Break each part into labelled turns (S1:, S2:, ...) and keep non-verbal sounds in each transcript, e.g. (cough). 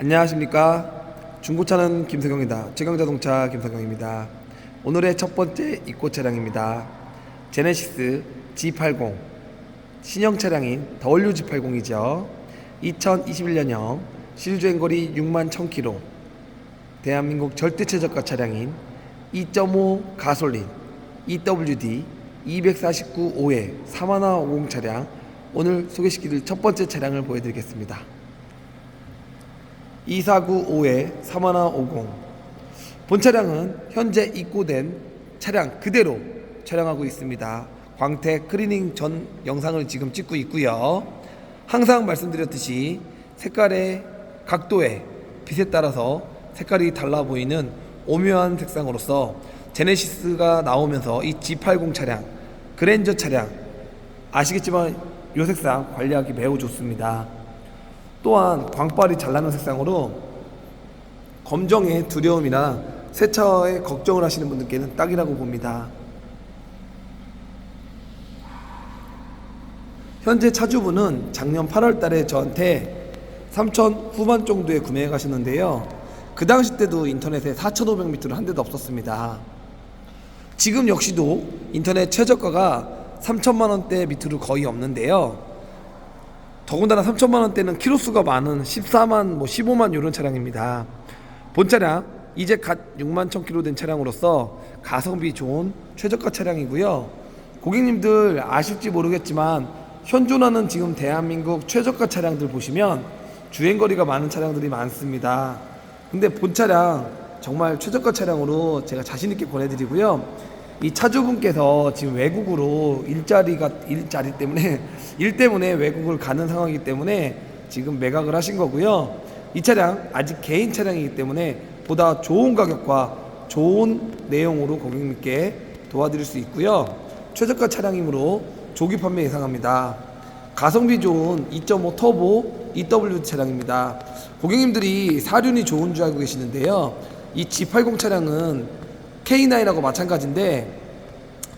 S1: 안녕하십니까? 중고차는 김석영이다. 최강자동차 김석영입니다. 오늘의 첫 번째 입고 차량입니다. 제네시스 G80 신형 차량인 W G80이죠. 2021년형 실주행거리 6만 1000km 대한민국 절대 최저가 차량인 2.5 가솔린 EWD 249 5회 350 차량 오늘 소개시켜드릴 첫 번째 차량을 보여드리겠습니다 2495에 3150. 본 차량은 현재 입고된 차량 그대로 촬영하고 있습니다. 광택 클리닝 전 영상을 지금 찍고 있고요. 항상 말씀드렸듯이 색깔의 각도에 빛에 따라서 색깔이 달라 보이는 오묘한 색상으로서 제네시스가 나오면서 이 G80 차량, 그랜저 차량 아시겠지만 이 색상 관리하기 매우 좋습니다. 또한 광빨이 잘 나는 색상으로 검정의 두려움이나 세차에 걱정을 하시는 분들께는 딱이라고 봅니다. 현재 차주분은 작년 8월 달에 저한테 3천 후반 정도에 구매해 가셨는데요. 그 당시 때도 인터넷에 4,500m를 한 대도 없었습니다. 지금 역시도 인터넷 최저가가 3천만 원대 밑으로 거의 없는데요. 더군다나 3천만 원대는 키로수가 많은 14만 뭐 15만 이런 차량입니다. 본 차량 이제 갓 6만 1000km 된 차량으로서 가성비 좋은 최저가 차량이고요. 고객님들 아실지 모르겠지만 현존하는 지금 대한민국 최저가 차량들 보시면 주행거리가 많은 차량들이 많습니다. 근데 본 차량 정말 최저가 차량으로 제가 자신 있게 보내드리고요. 이 차주분께서 지금 외국으로 일자리가 일자리 때문에 (laughs) 일 때문에 외국을 가는 상황이기 때문에 지금 매각을 하신 거고요. 이 차량 아직 개인 차량이기 때문에 보다 좋은 가격과 좋은 내용으로 고객님께 도와드릴 수 있고요. 최저가 차량이므로 조기 판매 예상합니다. 가성비 좋은 2.5 터보 EW 차량입니다. 고객님들이 사륜이 좋은 줄 알고 계시는데요. 이 G80 차량은 K9하고 마찬가지인데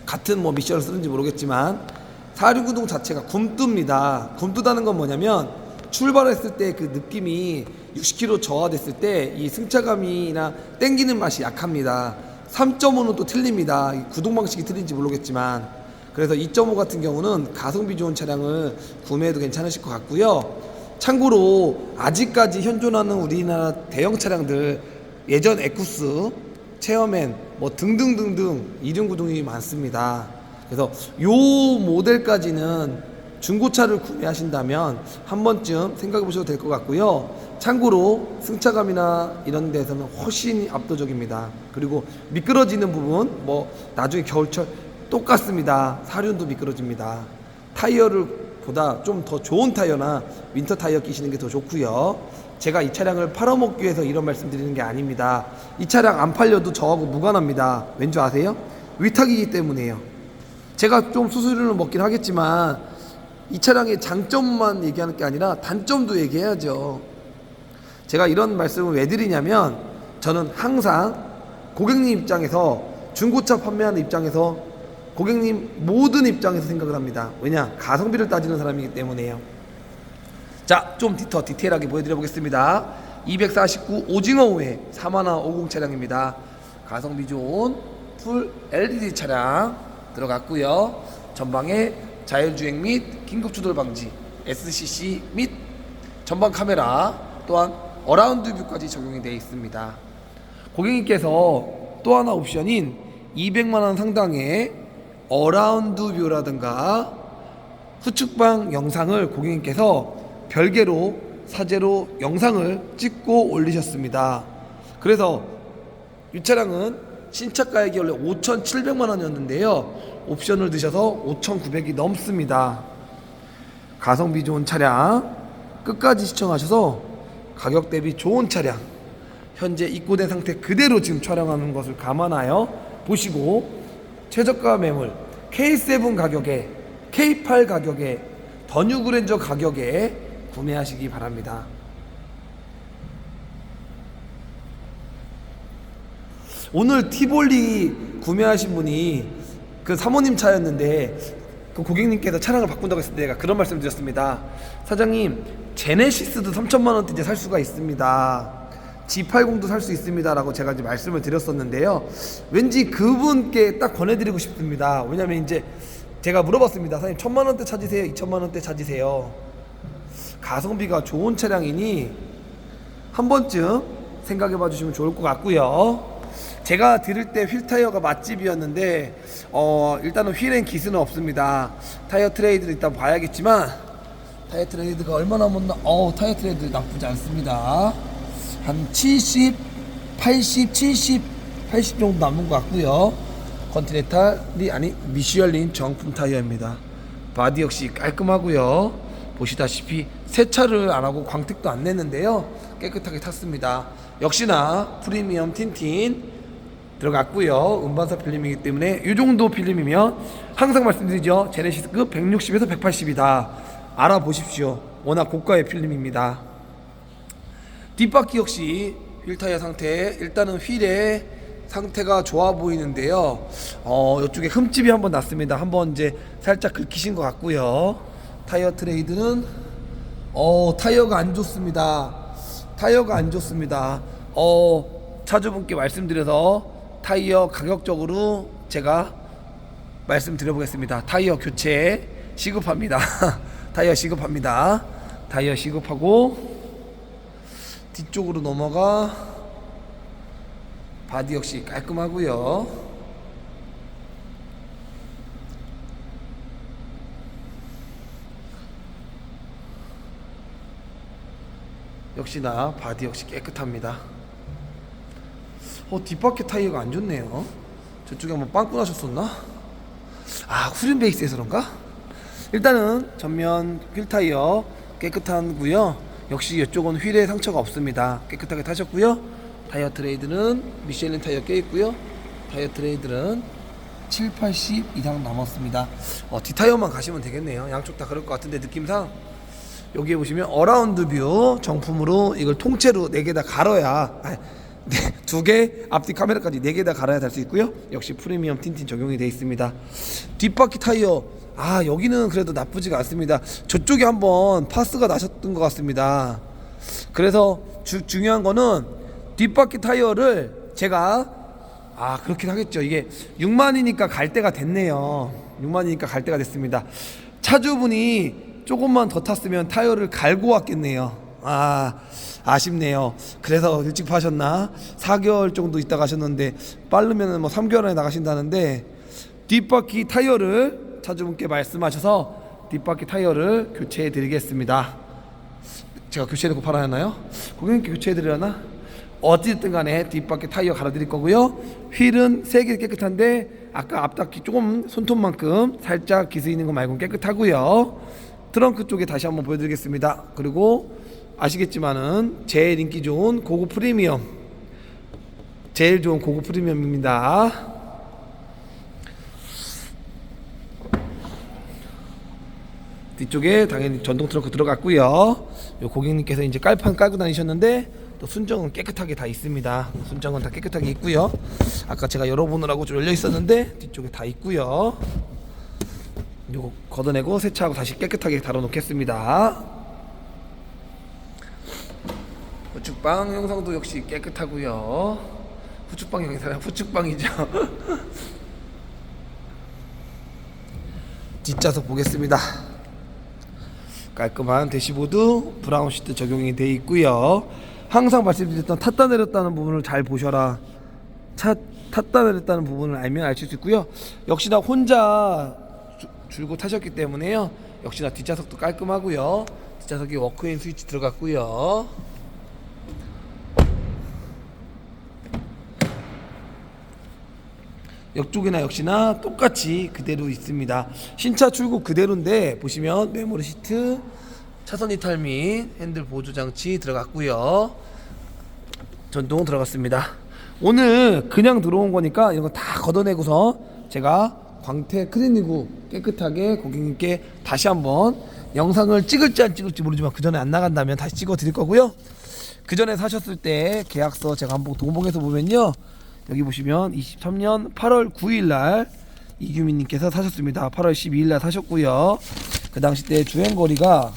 S1: 같은 뭐 미션을 쓰는지 모르겠지만 사륜구동 자체가 굼뜨입니다. 굼뜨다는 건 뭐냐면 출발했을 때 그 느낌이 60km 저하됐을 때 이 승차감이나 땡기는 맛이 약합니다. 3.5는 또 틀립니다. 이 구동 방식이 틀린지 모르겠지만 그래서 2.5 같은 경우는 가성비 좋은 차량을 구매해도 괜찮으실 것 같고요. 참고로 아직까지 현존하는 우리나라 대형 차량들 예전 에쿠스, 체어맨 뭐 등등등등 이륜 구동이 많습니다. 그래서 요 모델까지는 중고차를 구매하신다면 한 번쯤 생각해 보셔도 될 것 같고요. 참고로 승차감이나 이런 데서는 훨씬 압도적입니다. 그리고 미끄러지는 부분 뭐 나중에 겨울철 똑같습니다. 사륜도 미끄러집니다. 타이어를 보다 좀 더 좋은 타이어나 윈터 타이어 끼시는 게 더 좋고요. 제가 이 차량을 팔아먹기 위해서 이런 말씀 드리는 게 아닙니다. 이 차량 안 팔려도 저하고 무관합니다. 왠지 아세요? 위탁이기 때문에요. 제가 좀 수수료를 먹긴 하겠지만 이 차량의 장점만 얘기하는 게 아니라 단점도 얘기해야죠. 제가 이런 말씀을 왜 드리냐면 저는 항상 고객님 입장에서 중고차 판매하는 입장에서 고객님 모든 입장에서 생각을 합니다. 왜냐? 가성비를 따지는 사람이기 때문에요. 자, 좀더 디테일하게 보여드려 보겠습니다. 249 오징어 우회 4만화 50 차량입니다. 가성비 좋은 풀 LED 차량 들어갔고요. 전방에 자율주행 및 긴급 추돌 방지, SCC 및 전방 카메라 또한 어라운드 뷰까지 적용이 되어 있습니다. 고객님께서 또 하나 옵션인 200만 원 상당의 어라운드 뷰라든가 후측방 영상을 고객님께서 별개로 사제로 영상을 찍고 올리셨습니다. 그래서 이 차량은 신차 가액이 원래 5,700만 원이었는데요. 옵션을 드셔서 5,900이 넘습니다. 가성비 좋은 차량 끝까지 시청하셔서 가격 대비 좋은 차량 현재 입고된 상태 그대로 지금 촬영하는 것을 감안하여 보시고 최저가 매물 K7 가격에 K8 가격에 더 뉴그랜저 가격에 구매하시기 바랍니다. 오늘 티볼리 구매하신 분이 그 사모님 차였는데 그 고객님께서 차량을 바꾼다고 했을 때 그런 말씀 드렸습니다. 사장님 제네시스도 3천만 원대 살 수가 있습니다. G80도 살 수 있습니다라고 제가 이제 말씀을 드렸었는데요. 왠지 그분께 딱 권해드리고 싶습니다. 왜냐면 이제 제가 물어봤습니다. 사장님 천만 원대 찾으세요? 2천만 원대 찾으세요? 가성비가 좋은 차량이니 한 번쯤 생각해 봐 주시면 좋을 것 같고요. 제가 들을 때 휠 타이어가 맛집이었는데 어 일단은 휠엔 기스는 없습니다. 타이어 트레이드를 일단 봐야겠지만 타이어 트레이드가 얼마나 못나 어 타이어 트레이드 나쁘지 않습니다. 한 70, 80, 70, 80 정도 남은 것 같고요. 컨티넨탈이 아니 미쉐린 정품 타이어입니다. 바디 역시 깔끔하고요. 보시다시피 세차를 안 하고 광택도 안 냈는데요. 깨끗하게 탔습니다. 역시나 프리미엄 틴틴 들어갔고요. 음반사 필름이기 때문에 이 정도 필름이면 항상 말씀드리죠. 제네시스급 160에서 180이다. 알아보십시오. 워낙 고가의 필름입니다. 뒷바퀴 역시 휠 타이어 상태 일단은 휠의 상태가 좋아 보이는데요. 어 이쪽에 흠집이 한번 났습니다. 한번 이제 살짝 긁히신 것 같고요. 타이어 트레이드는 어 타이어가 안 좋습니다. 타이어가 안 좋습니다. 어 차주분께 말씀드려서 타이어 가격적으로 제가 말씀드려보겠습니다. 타이어 교체 시급합니다. (laughs) 타이어 시급합니다. 타이어 시급하고 뒤쪽으로 넘어가 바디 역시 깔끔하고요. 역시나 바디 역시 깨끗합니다. 어 뒷바퀴 타이어가 안 좋네요. 저쪽에 한번 빵꾸 나셨었나? 아 후륜 베이스에서 그런가? 일단은 전면 휠 타이어 깨끗한고요. 역시 이쪽은 휠에 상처가 없습니다. 깨끗하게 타셨고요. 타이어 트레이드는 미쉐린 타이어 껴 있고요. 타이어 트레이드는 7, 80 이상 남았습니다. 어, 뒷타이어만 가시면 되겠네요. 양쪽 다 그럴 것 같은데 느낌상 여기에 보시면 어라운드 뷰 정품으로 이걸 통째로 네 개 다 갈아야 네, 두개 앞뒤 카메라까지 네 개 다 갈아야 될수 있고요. 역시 프리미엄 틴틴 적용이 되어 있습니다. 뒷바퀴 타이어 아 여기는 그래도 나쁘지가 않습니다. 저쪽에 한번 파스가 나셨던 것 같습니다. 그래서 주, 중요한 거는 뒷바퀴 타이어를 제가 아 그렇긴 하겠죠. 이게 6만이니까 갈 때가 됐네요. 6만이니까 갈 때가 됐습니다. 차주분이 조금만 더 탔으면 타이어를 갈고 왔겠네요. 아 아쉽네요. 그래서 일찍 파셨나? 4개월 정도 있다 가셨는데 빠르면 뭐 3개월 안에 나가신다는데 뒷바퀴 타이어를 차주분께 말씀하셔서 뒷바퀴 타이어를 교체해 드리겠습니다. 제가 교체해놓고 팔아야 하나요? 고객님께 교체해 드리려나? 어찌됐든 간에 뒷바퀴 타이어 갈아드릴 거고요. 휠은 색이 깨끗한데 아까 앞바퀴 조금 손톱만큼 살짝 기스 있는 거 말고 깨끗하고요. 트렁크 쪽에 다시 한번 보여드리겠습니다. 그리고 아시겠지만은 제일 인기 좋은 고급 프리미엄 제일 좋은 고급 프리미엄입니다. 뒤쪽에 당연히 전동 트렁크 들어갔고요. 요 고객님께서 이제 깔판 깔고 다니셨는데 또 순정은 깨끗하게 다 있습니다. 순정은 다 깨끗하게 있고요. 아까 제가 열어보느라고 좀 열려 있었는데 뒤쪽에 다 있고요. 요거 걷어내고 세차하고 다시 깨끗하게 달아놓겠습니다. 후축방 영상도 역시 깨끗하고요. 후축방 영상 후축방이죠. 뒷좌석 보겠습니다. 깔끔한 대시보드 브라운 시트 적용이 되어 있고요. 항상 말씀드렸던 탔다 내렸다는 부분을 잘 보셔라. 차 탔다 내렸다는 부분을 알면 알수 있고요. 역시나 혼자 주- 줄고 타셨기 때문에요. 역시나 뒷좌석도 깔끔하고요. 뒷좌석에 워크인 스위치 들어갔고요. 옆쪽이나 역시나 똑같이 그대로 있습니다. 신차 출고 그대로인데 보시면 메모리 시트, 차선 이탈 및 핸들 보조 장치 들어갔고요. 전동 들어갔습니다. 오늘 그냥 들어온 거니까 이런 거 다 걷어내고서 제가 광택 클리닉 깨끗하게 고객님께 다시 한번 영상을 찍을지 안 찍을지 모르지만 그 전에 안 나간다면 다시 찍어 드릴 거고요. 그 전에 사셨을 때 계약서 제가 한번 도봉에서 보면요. 여기 보시면 23년 8월 9일 날 이규민님께서 사셨습니다. 8월 12일 날 사셨고요. 그 당시 때 주행 거리가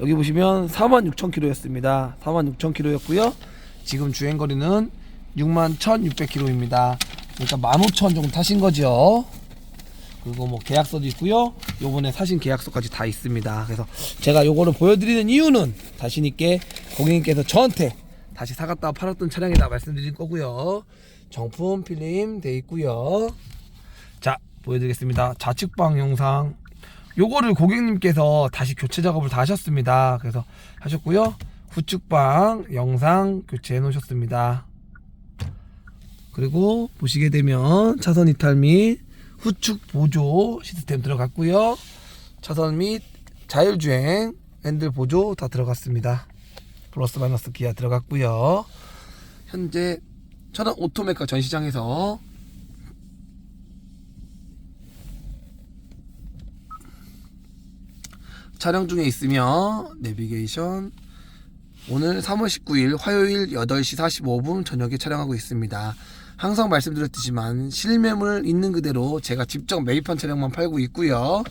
S1: 여기 보시면 46,000km였습니다. 46,000km였고요. 지금 주행 거리는 61,600km입니다. 그러니까 15,000 정도 타신 거죠. 그리고 뭐 계약서도 있고요. 요번에 사신 계약서까지 다 있습니다. 그래서 제가 요거를 보여드리는 이유는 자신 있게 고객님께서 저한테 다시 사갔다 팔았던 차량이다 말씀드릴 거고요. 정품 필름 돼 있고요. 자 보여드리겠습니다. 좌측방 영상 요거를 고객님께서 다시 교체 작업을 다 하셨습니다. 그래서 하셨고요. 후측방 영상 교체해 놓으셨습니다. 그리고 보시게 되면 차선 이탈 및 후축 보조 시스템 들어갔고요. 차선 및 자율주행 핸들 보조 다 들어갔습니다. 플러스 마이너스 기아 들어갔고요. 현재 천안 오토메카 전시장에서 촬영 중에 있으며 내비게이션 오늘 3월 19일 화요일 8시 45분 저녁에 촬영하고 있습니다. 항상 말씀드렸지만 실매물 있는 그대로 제가 직접 매입한 차량만 팔고 있고요.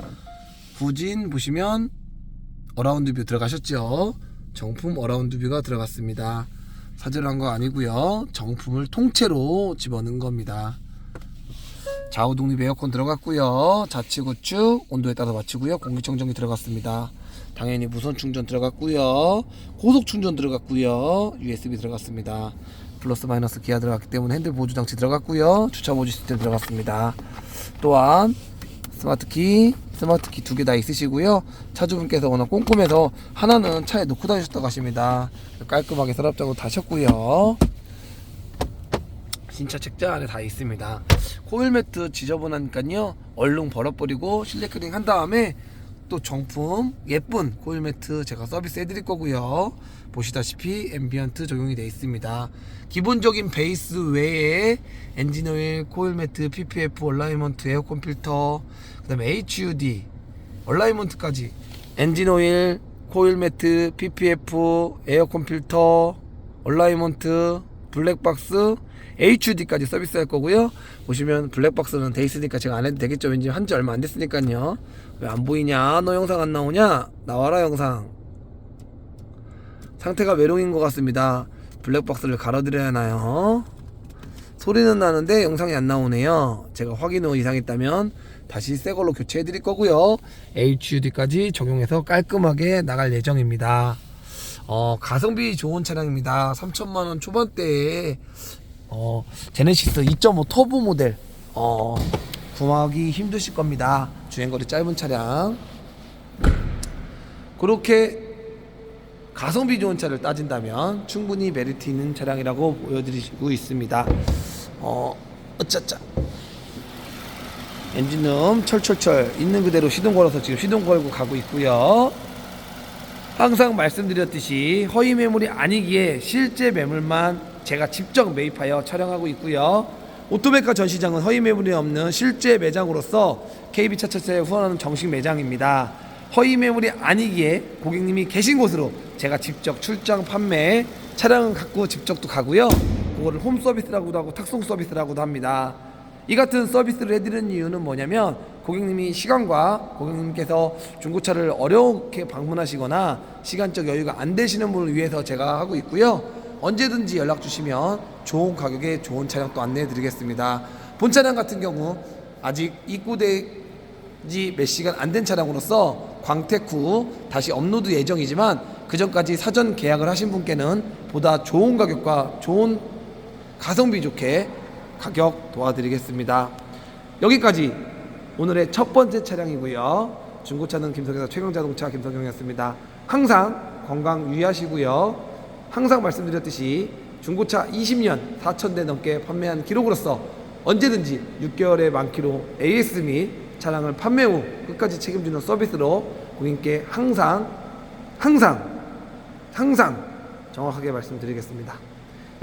S1: 부진 보시면 어라운드 뷰 들어가셨죠? 정품 어라운드 뷰가 들어갔습니다. 사절한 거 아니고요. 정품을 통째로 집어넣은 겁니다. 좌우 독립 에어컨 들어갔고요. 좌측 우측 온도에 따라 맞추고요. 공기청정기 들어갔습니다. 당연히 무선 충전 들어갔고요. 고속 충전 들어갔고요. USB 들어갔습니다. 플러스 마이너스 기아 들어갔기 때문에 핸들 보조 장치 들어갔고요. 주차 보조 시스템 들어갔습니다. 또한 스마트 키, 스마트 키 두 개 다 있으시고요. 차주분께서 워낙 꼼꼼해서 하나는 차에 놓고 다니셨다고 하십니다. 깔끔하게 서랍장으로 다셨고요. 신차 책자 안에 다 있습니다. 코일 매트 지저분하니까요. 얼른 버려버리고 실내 클링 한 다음에 또 정품 예쁜 코일 매트 제가 서비스 해드릴 거고요. 보시다시피 앰비언트 적용이 되어 있습니다. 기본적인 베이스 외에 엔진 오일, 코일 매트, PPF, 얼라이먼트, 에어컨 필터, 그 다음에 HUD, 얼라이먼트까지 엔진 오일, 코일 매트, PPF, 에어컨 필터, 얼라이먼트, 블랙박스, HUD까지 서비스 할 거고요. 보시면 블랙박스는 돼 있으니까 제가 안 해도 되겠죠. 왠지 한 지 얼마 안 됐으니까요. 왜 안 보이냐? 너 영상 안 나오냐? 나와라 영상. 상태가 외롱인 것 같습니다. 블랙박스를 갈아드려야 하나요? 소리는 나는데 영상이 안 나오네요. 제가 확인 후 이상 있다면 다시 새 걸로 교체해 드릴 거고요. HUD까지 적용해서 깔끔하게 나갈 예정입니다. 어, 가성비 좋은 차량입니다. 3천만 원 초반대에 어, 제네시스 2.5 터보 모델 어, 구하기 힘드실 겁니다. 주행거리 짧은 차량. 그렇게 가성비 좋은 차를 따진다면 충분히 메리트 있는 차량이라고 보여드리고 있습니다. 어, 어쩌짜. 엔진음 철철철 있는 그대로 시동 걸어서 지금 시동 걸고 가고 있고요. 항상 말씀드렸듯이 허위 매물이 아니기에 실제 매물만 제가 직접 매입하여 촬영하고 있고요. 오토메카 전시장은 허위 매물이 없는 실제 매장으로서 KB 차차차에 후원하는 정식 매장입니다. 허위 매물이 아니기에 고객님이 계신 곳으로 제가 직접 출장 판매 차량은 갖고 직접도 가고요. 그거를 홈 서비스라고도 하고 탁송 서비스라고도 합니다. 이 같은 서비스를 해드리는 이유는 뭐냐면 고객님이 시간과 고객님께서 중고차를 어렵게 방문하시거나 시간적 여유가 안 되시는 분을 위해서 제가 하고 있고요. 언제든지 연락 주시면 좋은 가격에 좋은 차량 또 안내해 드리겠습니다. 본 차량 같은 경우 아직 입고되지 몇 시간 안 된 차량으로서 광택 후 다시 업로드 예정이지만 그 전까지 사전 계약을 하신 분께는 보다 좋은 가격과 좋은 가성비 좋게 가격 도와드리겠습니다. 여기까지 오늘의 첫 번째 차량이고요. 중고차는 김성경사 최경자동차 김성경이었습니다. 항상 건강 유의하시고요. 항상 말씀드렸듯이 중고차 20년 4,000대 넘게 판매한 기록으로서 언제든지 6개월의 만키로 AS 및 차량을 판매 후 끝까지 책임지는 서비스로 고객님께 항상 항상 항상 정확하게 말씀드리겠습니다.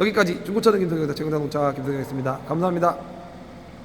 S1: 여기까지 중고차는 김성경사 최경자동차 김성경이었습니다. 감사합니다.